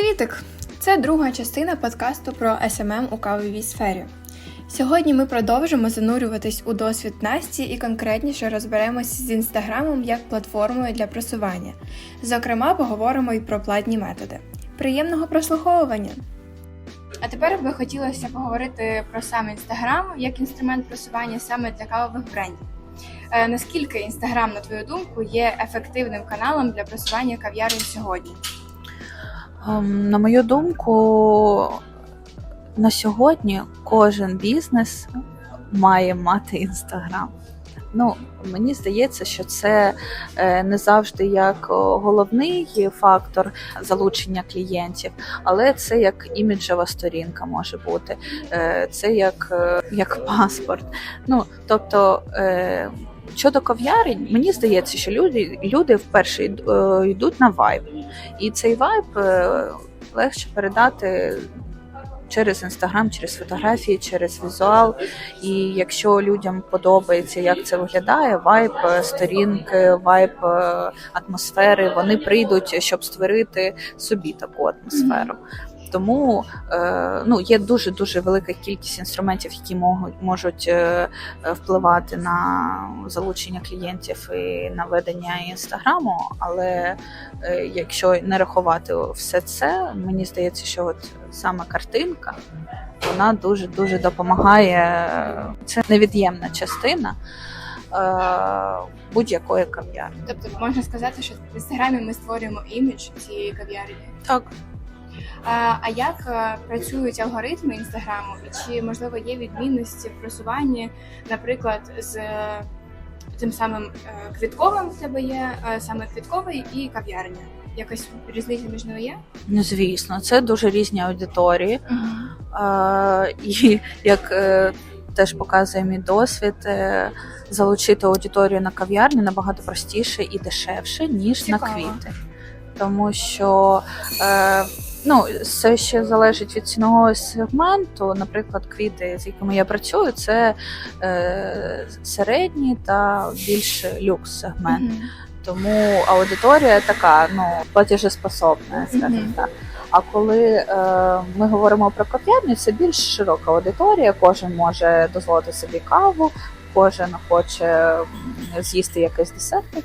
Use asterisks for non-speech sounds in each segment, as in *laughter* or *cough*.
Привітик! Це друга частина подкасту про SMM у кавовій сфері. Сьогодні ми продовжимо занурюватись у досвід Насті і конкретніше розберемося з інстаграмом як платформою для просування. Зокрема, поговоримо і про платні методи. Приємного прослуховування! А тепер би хотілося поговорити про сам інстаграм як інструмент просування саме для кавових брендів. Е, Наскільки інстаграм, на твою думку, є ефективним каналом для просування кав'ярень сьогодні? Ем, На мою думку, на сьогодні кожен бізнес має мати інстаграм. Ну, мені здається, що це е, не завжди як головний фактор залучення клієнтів, але це як іміджева сторінка може бути. Е, Це як, е, як паспорт. Ну, тобто, щодо кав'ярень, мені здається, що люди, люди вперше е, йдуть на вайб. І цей вайб е, легше передати через інстаграм, через фотографії, через візуал. І якщо людям подобається, як це виглядає, вайб е, сторінки, вайб атмосфери, вони прийдуть, щоб створити собі таку атмосферу. Тому е, ну, є дуже дуже велика кількість інструментів, які можуть можуть е, е, впливати на залучення клієнтів і на ведення інстаграму. Але е, якщо не рахувати все це, мені здається, що от саме картинка вона дуже дуже допомагає. Це невід'ємна частина будь-якої кав'ярні. Тобто можна сказати, що в інстаграмі ми створюємо імідж цієї кав'ярні. Так. А, як е, працюють алгоритми інстаграму? І чи можливо є відмінності в просуванні, наприклад, з е, тим самим е, квітковим в тебе є саме квітковий і кав'ярня? Якась різниця між ними є? Ну, звісно, це дуже різні аудиторії. Е, і як е, теж показує мій досвід, е, залучити аудиторію на кав'ярню набагато простіше і дешевше, ніж Цікаво. на квіти. Тому що е, ну, це ще залежить від цінового сегменту. Наприклад, квіти, з якими я працюю, це е, середній та більш люкс сегмент. Мгм. Тому аудиторія така, ну, платежеспособна, скажімо Мгм. так. А коли е, ми говоримо про кав'ярню, це більш широка аудиторія, кожен може дозволити собі каву, кожен хоче з'їсти якийсь десертик.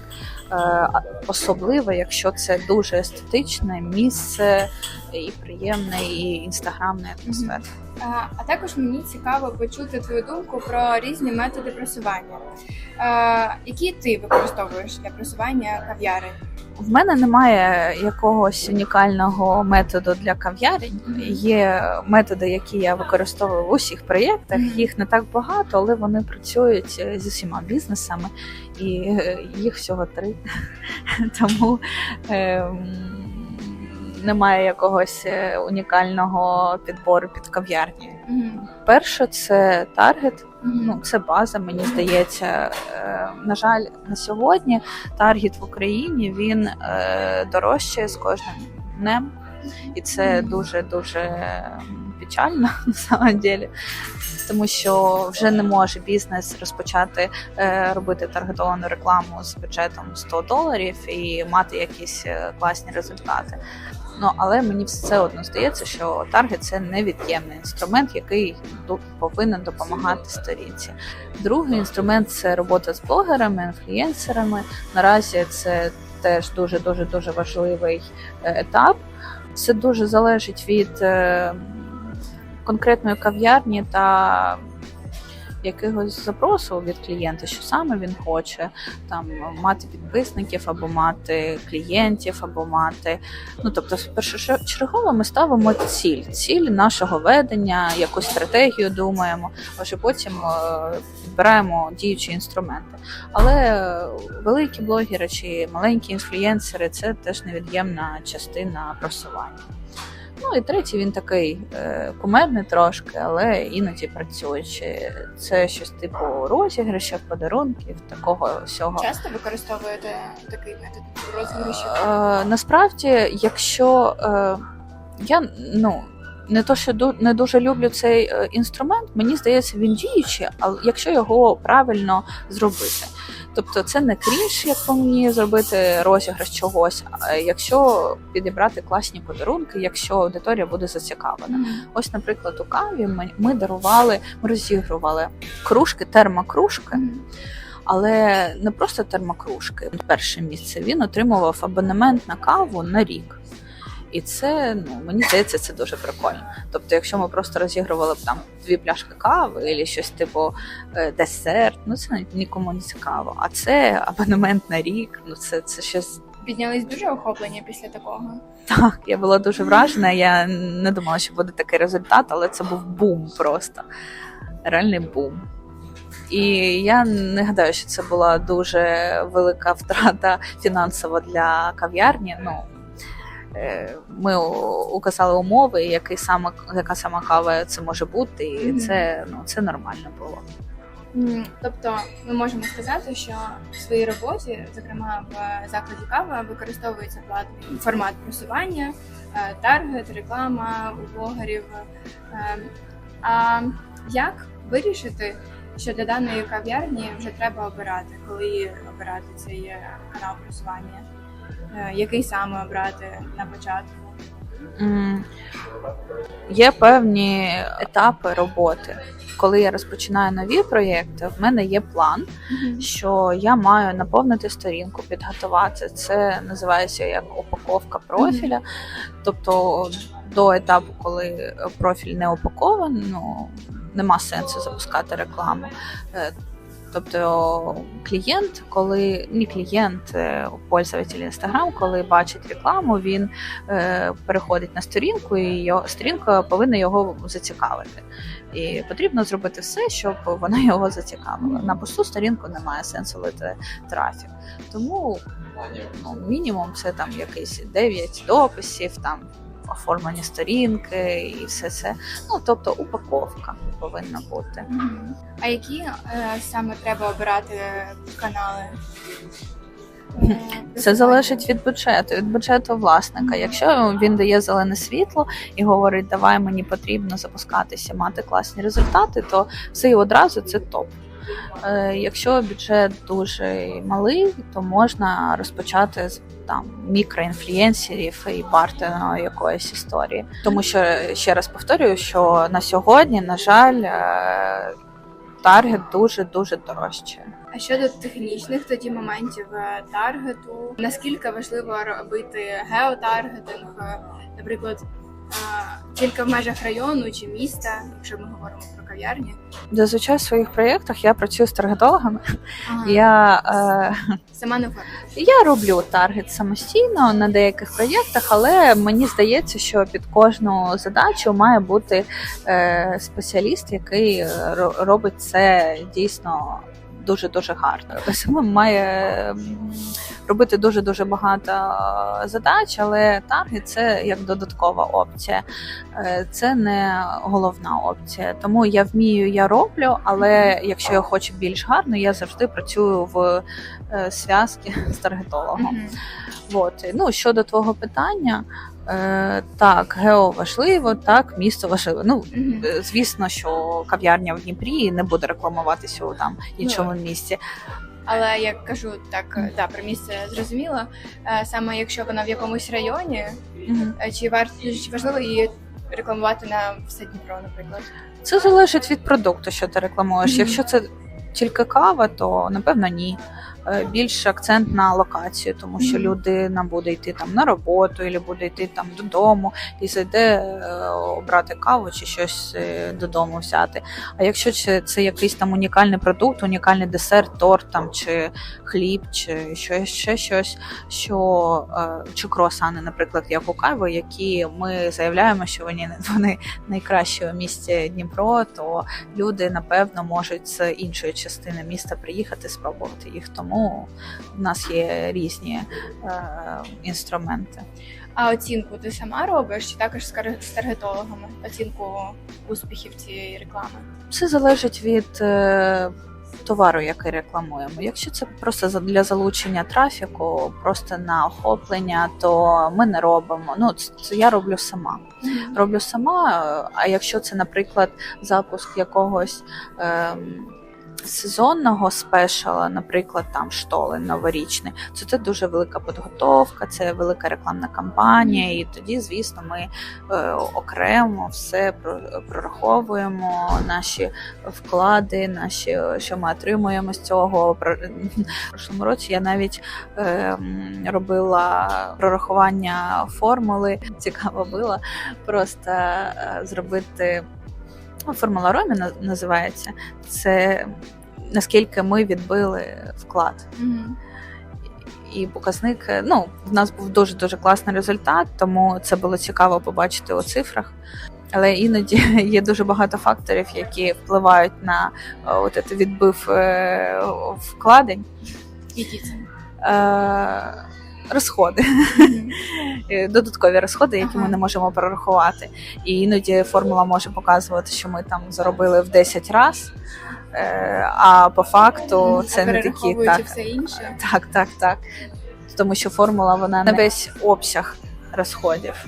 Е, особливо, якщо це дуже естетичне місце і приємне, і інстаграмне атмосфера. А, а також мені цікаво почути твою думку про різні методи просування. Е, які ти використовуєш для просування кав'ярень? В мене немає якогось унікального методу для кав'ярень. Є методи, які я використовую в усіх проєктах. Їх не так багато, але вони працюють е, зі всіма бізнесами, і е, їх всього три. *laughs* Тому ем, немає якогось е, унікального підбору під кав'ярні. Перше, це таргет. Ну, це база, мені здається. Е, На жаль, на сьогодні таргет в Україні він е, дорожчає з кожним днем, і це дуже дуже печально *laughs* на самом деле. Тому що вже не може бізнес розпочати е, робити таргетовану рекламу з бюджетом 100 доларів і мати якісь е, класні результати. Ну але мені все одно здається, що таргет це невід'ємний інструмент, який повинен допомагати сторінці. Другий інструмент це робота з блогерами, інфлюєнсерами. Наразі це теж дуже дуже дуже важливий е, етап. Це дуже залежить від конкретної кав'ярні та якогось запросу від клієнта, що саме він хоче, там мати підписників, або мати клієнтів, або мати. Ну тобто, першочергово ми ставимо ціль, ціль нашого ведення, якусь стратегію думаємо, а вже потім е, підбираємо діючі інструменти. Але великі блогери чи маленькі інфлюєнсери це теж невід'ємна частина просування. Ну і третій він такий е, кумедний трошки, але іноді працюючи. Це щось типу розіграшів, подарунків, такого всього. Часто використовуєте такий метод розіграшів? Е, насправді, якщо е, я ну. Не то, що не дуже люблю цей е, інструмент, мені здається, він діючий, але якщо його правильно зробити. Тобто це не крінж, як по мені зробити розіграш чогось, а якщо підібрати класні подарунки, якщо аудиторія буде зацікавлена. Ось, наприклад, у каві ми, ми дарували, ми розігрували кружки, термокружки, але не просто термокружки. Перше місце він отримував абонемент на каву на рік. І це ну мені здається, це дуже прикольно. Тобто, якщо ми просто розігрували б там дві пляшки кави, або щось типу е, десерт, ну це нікому не цікаво. А це абонемент на рік. Ну це, це щось Піднялись дуже охоплення після такого. так. Я була дуже вражена. Я не думала, що буде такий результат, але це був бум просто реальний бум. І я не гадаю, що це була дуже велика втрата фінансова для кав'ярні. Ну ми указали умови, який саме яка сама кава це може бути, і це ну це нормально було. Тобто ми можемо сказати, що в своїй роботі, зокрема в закладі кава, використовується платний формат просування, е, таргет, реклама у блогерів. Е, А як вирішити, що для даної кав'ярні вже треба обирати, коли обирати цей е, канал просування? Е, Який саме обрати на початку? М, Є певні етапи роботи. Коли я розпочинаю нові проєкти, в мене є план, що я маю наповнити сторінку, підготувати. Це називається як упаковка профіля. Тобто до етапу, коли профіль не упакований, ну нема сенсу запускати рекламу. Е, Тобто клієнт, коли не клієнт, е, пользователь Instagram, коли бачить рекламу, він е, переходить на сторінку, і його сторінка повинна його зацікавити. І потрібно зробити все, щоб вона його зацікавила. На пусту сторінку немає сенсу лити трафік. Тому ну, мінімум це там якийсь 9 дописів, там оформлені сторінки і все це. Ну тобто упаковка повинна бути. А які е, саме треба обирати канали? Це залежить від бюджету, від бюджету власника. Якщо він дає зелене світло і говорить, давай мені потрібно запускатися, мати класні результати, то все і одразу це топ. Е, Якщо бюджет дуже малий, то можна розпочати з там мікроінфлюенсерів і бартерної якоїсь історії. Тому що ще раз повторюю, що на сьогодні, на жаль, е, таргет дуже дуже дорожче. А щодо технічних тоді моментів е, таргету, наскільки важливо робити геотаргетинг, е, наприклад, тільки в межах району чи міста, якщо ми говоримо про кав'ярні? Зазвичай в своїх проєктах я працюю з таргетологами. Ага. Я, е, Сама не оформлю. я роблю таргет самостійно на деяких проєктах, але мені здається, що під кожну задачу має бути е, спеціаліст, який е, робить це дійсно. Дуже дуже гарно. Саме має робити дуже дуже багато е, задач, але таргет це як додаткова опція. Е, Це не головна опція. Тому я вмію, я роблю. Але якщо я хочу більш гарно, я завжди працюю в е, зв'язці з таргетологом. Мгм. От. Ну, щодо твого питання, е, так, гео важливо, так, місто важливо. Ну, Мгм. е, звісно, що кав'ярня в Дніпрі не буде рекламуватися у там іншому місці. Але як кажу, так да, про місце зрозуміло. Е, Саме якщо вона в якомусь районі, Мгм. е, чи варто чи важливо її рекламувати на все Дніпро, наприклад? Це залежить від продукту, що ти рекламуєш. Мгм. Якщо це тільки кава, то напевно ні. Е, Більш акцент на локацію, тому що людина буде йти там на роботу, або буде йти там додому і зайде е, обрати каву чи щось е, додому взяти. А якщо це, це якийсь там унікальний продукт, унікальний десерт, торт там чи хліб, чи що ще щось, що чи круасани, наприклад, як у кави, які ми заявляємо, що вони, вони найкращі у місті Дніпро, то люди напевно можуть з іншої частини міста приїхати спробувати їх. Тому в нас є різні е, інструменти. А оцінку ти сама робиш, чи також з таргетологами? Оцінку успіхів цієї реклами? Це залежить від е, товару, який рекламуємо. Якщо це просто для залучення трафіку, просто на охоплення, то ми не робимо. Ну це я роблю сама. роблю сама. е, А якщо це, наприклад, запуск якогось ем, сезонного спешала, наприклад, там штоли новорічні, то це дуже велика підготовка, це велика рекламна кампанія, і тоді, звісно, ми е, окремо все прораховуємо наші вклади, наші що ми отримуємо з цього. В прошлому році я навіть е, робила прорахування формули. Цікаво було просто е, зробити формула Ромі називається. Це наскільки ми відбили вклад. Мгм. І показник, е, ну, в нас був дуже дуже класний результат, тому це було цікаво побачити у цифрах. Але іноді *laughs* є дуже багато факторів, які впливають на е, от це відбив е, вкладень. Які це? Е, Розходи, *laughs* Е, додаткові розходи, які Ага. ми не можемо прорахувати. І іноді формула може показувати, що ми там заробили в 10 разів, а по факту це А не такі так. все інше. Так, так, так. Тому що формула вона не весь обсяг розходів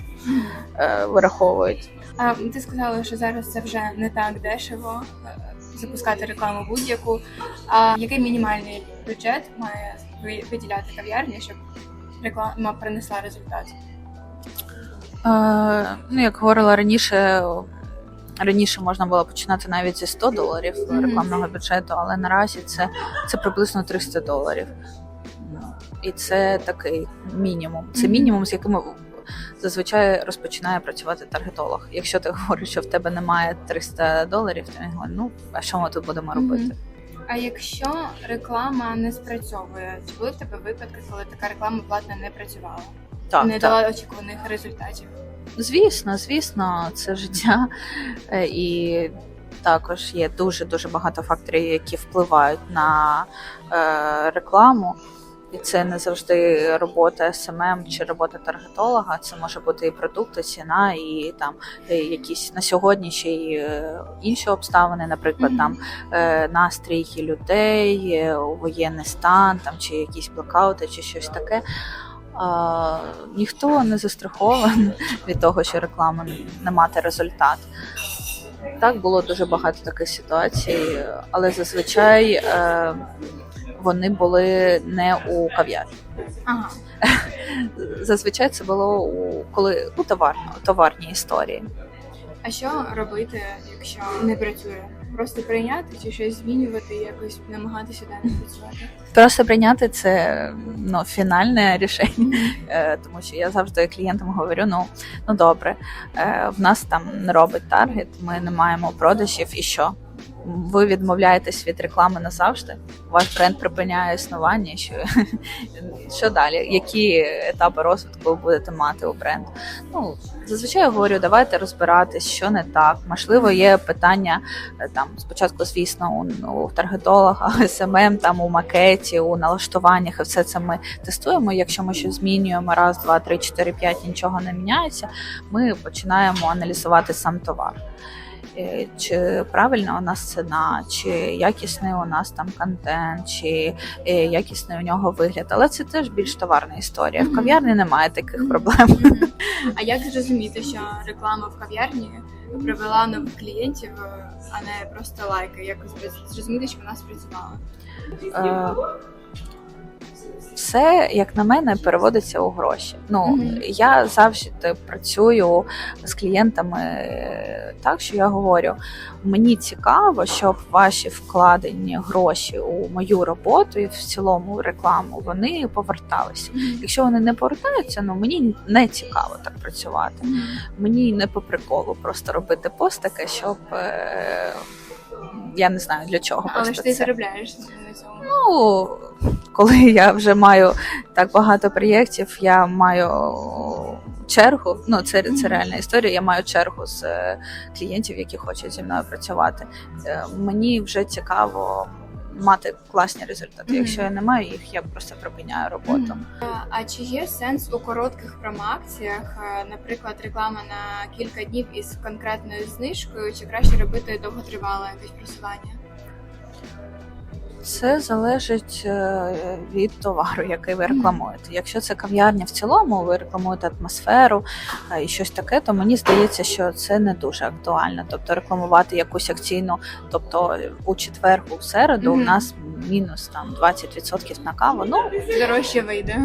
е, вираховують. А ти сказала, що зараз це вже не так дешево е, запускати рекламу будь-яку. А який мінімальний бюджет має виділяти кав'ярні, щоб реклама принесла результат? Е, ну, як говорила раніше, раніше можна було починати навіть зі 100 доларів рекламного бюджету, але наразі це, це приблизно 300 доларів. І це такий мінімум. Це мінімум, з яким зазвичай розпочинає працювати таргетолог. Якщо ти говориш, що в тебе немає 300 доларів, то він говорить, ну а що ми тут будемо робити? А якщо реклама не спрацьовує, чи були в тебе випадки, коли така реклама платна не працювала, Так, не так. дала очікуваних результатів? Звісно, звісно, це життя. Е, І також є дуже дуже багато факторів, які впливають на е, рекламу. І це не завжди робота СММ чи робота таргетолога. Це може бути і продукт, і ціна, і там е, якісь на сьогодні ще й е, інші обставини, наприклад, Мгм. там е, настрій людей, воєнний стан, там чи якісь блокаути, чи щось таке. А, ніхто не застрахований від того, що реклама не мати результат. Так було дуже багато таких ситуацій, але зазвичай вони були не у кав'ярні. Ага. *laughs* Зазвичай це було у коли у товарно, товарній історії. А що робити, якщо не працює? Просто прийняти чи щось змінювати, якось намагатися далі працювати? Просто прийняти це ну, фінальне рішення. Е, тому що я завжди клієнтам говорю: ну, ну добре, е, в нас там не робить таргет, ми не маємо продажів, і що? Ви відмовляєтесь від реклами назавжди, ваш бренд припиняє існування. Що, *laughs* що далі? Які етапи розвитку ви будете мати у бренду? Ну зазвичай я говорю, давайте розбиратись, що не так. Можливо, є питання е, там спочатку, звісно, у, у таргетолога, *laughs* СММ, там у макеті, у налаштуваннях, і все це ми тестуємо. Якщо ми щось змінюємо раз, два, три, чотири, п'ять, нічого не міняється, ми починаємо аналізувати сам товар. Е, Чи правильна у нас ціна, чи якісний у нас там контент, чи е, якісний у нього вигляд. Але це теж більш товарна історія. В кав'ярні немає таких проблем. *laughs* А як зрозуміти, що реклама в кав'ярні привела нових клієнтів, а не просто лайки? Як зрозуміти, що вона спрацювала? Все, як на мене, переводиться у гроші. Ну Мгм. я завжди працюю з клієнтами так, що я говорю: мені цікаво, щоб ваші вкладені гроші у мою роботу і в цілому рекламу вони поверталися. Якщо вони не повертаються, ну мені не цікаво так працювати. Мені не по приколу просто робити пост таке, щоб е, я не знаю для чого. Але просто ж ти це. заробляєш на цьому. Ну, коли *laughs* я вже маю так багато проєктів, я маю чергу. Ну, це, це реальна історія. Я маю чергу з е, клієнтів, які хочуть зі мною працювати. Е, Мені вже цікаво мати класні результати. Якщо я не маю їх, я просто припиняю роботу. А, А чи є сенс у коротких промоакціях, е, наприклад, реклама на кілька днів із конкретною знижкою, чи краще робити довготривале якесь просування? Це залежить е, від товару, який ви рекламуєте. Якщо це кав'ярня в цілому, ви рекламуєте атмосферу е, і щось таке, то мені здається, що це не дуже актуально. Тобто рекламувати якусь акційну, тобто у четвер, у середу у нас мінус там 20% на каву. Ну Дорожче вийде.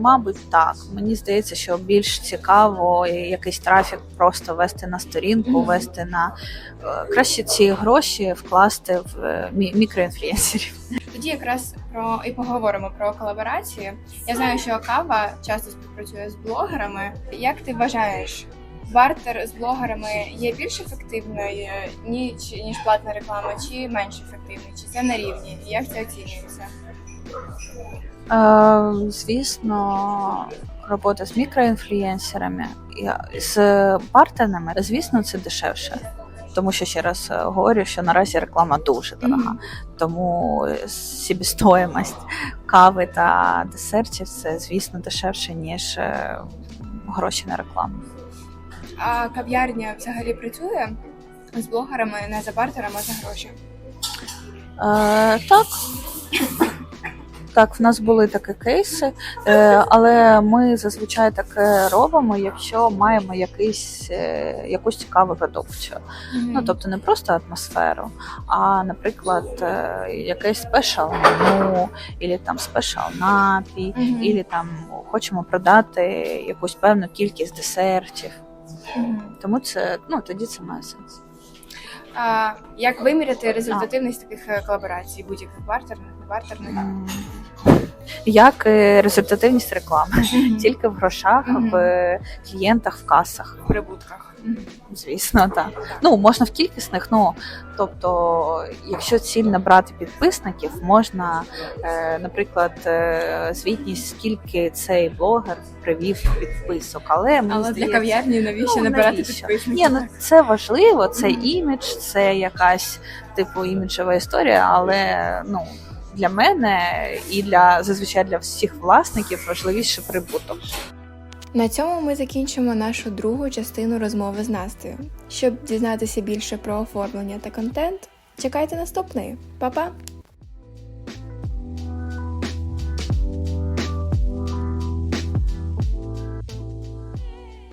Мабуть, так. Мені здається, що більш цікаво якийсь трафік просто вести на сторінку, вести на е, краще ці гроші вкласти в е, мікроінфлюенсерів. Тоді якраз про і поговоримо про колаборації. Я знаю, що кава часто співпрацює з блогерами. Як ти вважаєш, бартер з блогерами є більш ефективною ніж, ніж платна реклама, чи менш ефективний, чи це на рівні? І як це оцінюється? Е, звісно, робота з мікроінфлюенсерами і з партнерами, звісно, це дешевше. Тому що ще раз е, говорю, що наразі реклама дуже дорога. Тому е, собівартість кави та десертів це, звісно, дешевше, ніж е, гроші на рекламу. А кав'ярня взагалі працює з блогерами не за бартером, а за гроші? Е, так. Так, в нас були такі кейси, е, але ми зазвичай таке робимо, якщо маємо якийсь, е, якусь цікаву продукцію. Ну тобто не просто атмосферу, а, наприклад, е, якийсь спешал меню, або там спешал напій, або там хочемо продати якусь певну кількість десертів. Мгм. Тому це ну тоді це має сенс. А як виміряти результативність таких колаборацій, будь-яких бартерних, не бартерних? М. Як е, результативність реклами, тільки в грошах, в клієнтах, в касах. в прибутках. Звісно, так. Ну можна в кількісних. Ну тобто, якщо ціль набрати підписників, можна, е, наприклад, е, звітність, скільки цей блогер привів підписок. Але мені Але для кав'ярні навіщо Ну, набирати навіщо? підписників? Ні, ну це важливо, це імідж, це якась типу іміджева історія, але ну. Для мене і для зазвичай для всіх власників важливіше прибуток. На цьому ми закінчимо нашу другу частину розмови з Настею. Щоб дізнатися більше про оформлення та контент, чекайте наступної. Па-па!